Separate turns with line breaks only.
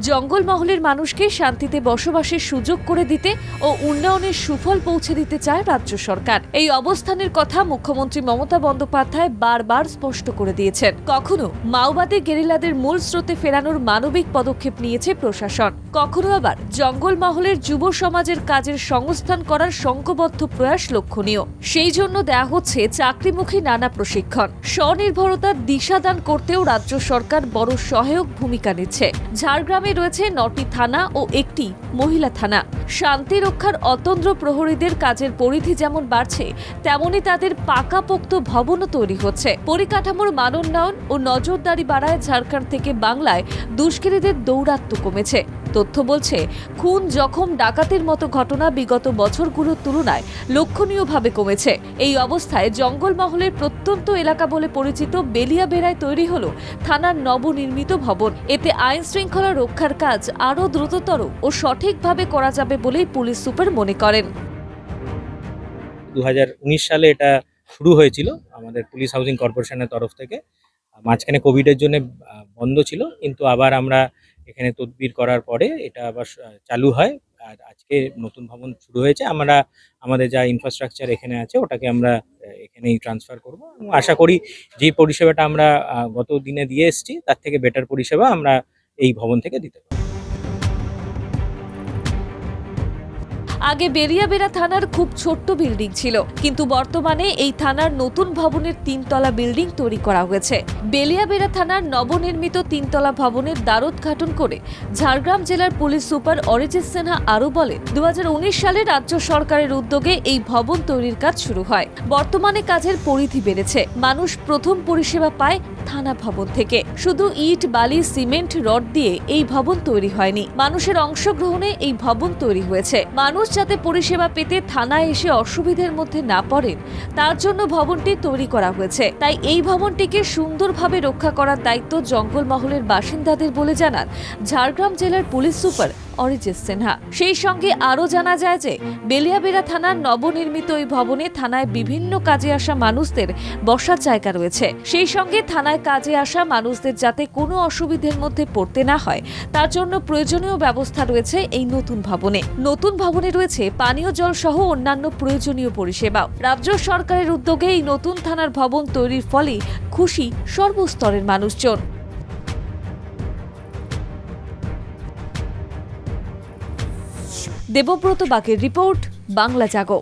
জঙ্গলমহলের মানুষকে শান্তিতে বসবাসের সুযোগ করে দিতে ও উন্নয়নের সুফল পৌঁছে দিতে চায় রাজ্য সরকার। এই অবস্থানের কথা মুখ্যমন্ত্রী মমতা বন্দ্যোপাধ্যায় বারবার স্পষ্ট করে দিয়েছেন। কখনো মাওবাদী গেরিলাদের মূল স্রোতে ফেরানোর মানবিক পদক্ষেপ নিয়েছে প্রশাসন। কখনো আবার জঙ্গলমহলের যুব সমাজের কাজের সংস্থান করার সংঘবদ্ধ প্রয়াস লক্ষণীয়। সেই জন্য দেয়া হচ্ছে চাকরিমুখী নানা প্রশিক্ষণ। স্বনির্ভরতার দিশাদান করতেও রাজ্য সরকার বড় সহায়ক ভূমিকা নিচ্ছে। ঝাড়গ্রামে রয়েছে নটি থানা ও একটি মহিলা থানা। শান্তি রক্ষার অতন্দ্র প্রহরীদের কাজের পরিধি যেমন বাড়ছে তেমনি তাদের পাকাপোক্ত ভবনও তৈরি হচ্ছে। পরিকাঠামোর মানোন্নয়ন ও নজরদারি বাড়ায় ঝাড়খণ্ড থেকে বাংলায় দুষ্কৃতীদের দৌরাত্ম্য কমেছে। তথ্য বলছে, খুন জখম ডাকাতের মতো ঘটনা বিগত বছরগুলোর তুলনায় লক্ষণীয়ভাবে কমেছে। এই অবস্থায় জঙ্গলমহলের প্রত্যন্ত এলাকা বলে পরিচিত বেলিয়াবেড়ায় তৈরি হলো থানার নবনির্মিত ভবন। এতে আইন শৃঙ্খলা রক্ষার কাজ আরও দ্রুততর ও সঠিকভাবে করা যাবে বলেই পুলিশ সুপার মনে করেন।
দু হাজার উনিশ সালে এটা শুরু হয়েছিল আমাদের পুলিশ হাউজিং কর্পোরেশনের তরফ থেকে। মাঝখানে কোভিডের জন্য বন্ধ ছিল, কিন্তু আবার আমরা এখানে তদবির করার পরে এটা আবার চালু হয়। আর আজকে নতুন ভবন শুরু হয়েছে। আমরা, আমাদের যা ইনফ্রাস্ট্রাকচার এখানে আছে, ওটাকে আমরা এখানেই ট্রান্সফার করব। এবং আশা করি যে পরিষেবাটা আমরা গত দিনে দিয়ে এসেছি, তার থেকে বেটার পরিষেবা আমরা এই ভবন থেকে দিতে পারব।
আগে বেরিয়াবেড়া থানার খুব ছোট্ট বিল্ডিং ছিল, কিন্তু বর্তমানে এই থানার নতুন ভবনের তিনতলা বিল্ডিং তৈরি করা হয়েছে। বেলিয়াবেড়া থানার নবনির্মিত তিনতলা ভবনের দ্বারোদ্ঘাটন করে ঝাড়গ্রাম জেলার পুলিশ সুপার অরিজিৎ সিনহা আরও বলেন দু হাজার উনিশ সালে রাজ্য সরকারের উদ্যোগে এই ভবন তৈরির কাজ শুরু হয়। বর্তমানে কাজের পরিধি বেড়েছে। মানুষ প্রথম পরিষেবা পায় থানা ভবন থেকে। শুধু ইট, বালি, সিমেন্ট, রড দিয়ে এই ভবন তৈরি হয়নি। মানুষের অংশগ্রহণে এই ভবন তৈরি হয়েছে। মানুষ যাতে পরিষেবা পেতে থানায় এসে অসুবিধার মধ্যে না পড়েন, তার জন্য ভবনটি তৈরি করা হয়েছে। তাই এই ভবনটিকে সুন্দরভাবে রক্ষা করার দায়িত্ব জঙ্গলমহলের বাসিন্দাদের বলে জানান ঝাড়গ্রাম জেলার পুলিশ সুপার অরিজিৎ সিনহা। সেই সঙ্গে আরও জানা যায় যে, বেলিয়াবেড়া থানার নবনির্মিত এই ভবনে থানায় বিভিন্ন কাজে আসা মানুষদের বসার জায়গা রয়েছে। সেই সঙ্গে থানায় কাজে আসা মানুষদের যাতে কোনো অসুবিধের মধ্যে পড়তে না হয়, তার জন্য প্রয়োজনীয় ব্যবস্থা রয়েছে এই নতুন ভবনে। নতুন ভবনে রয়েছে পানীয় জল সহ অন্যান্য প্রয়োজনীয় পরিষেবা। রাজ্য সরকারের উদ্যোগে এই নতুন থানার ভবন তৈরির ফলে খুশি সর্বস্তরের মানুষজন। দেবব্রত বাকের রিপোর্ট, বাংলা জাগো।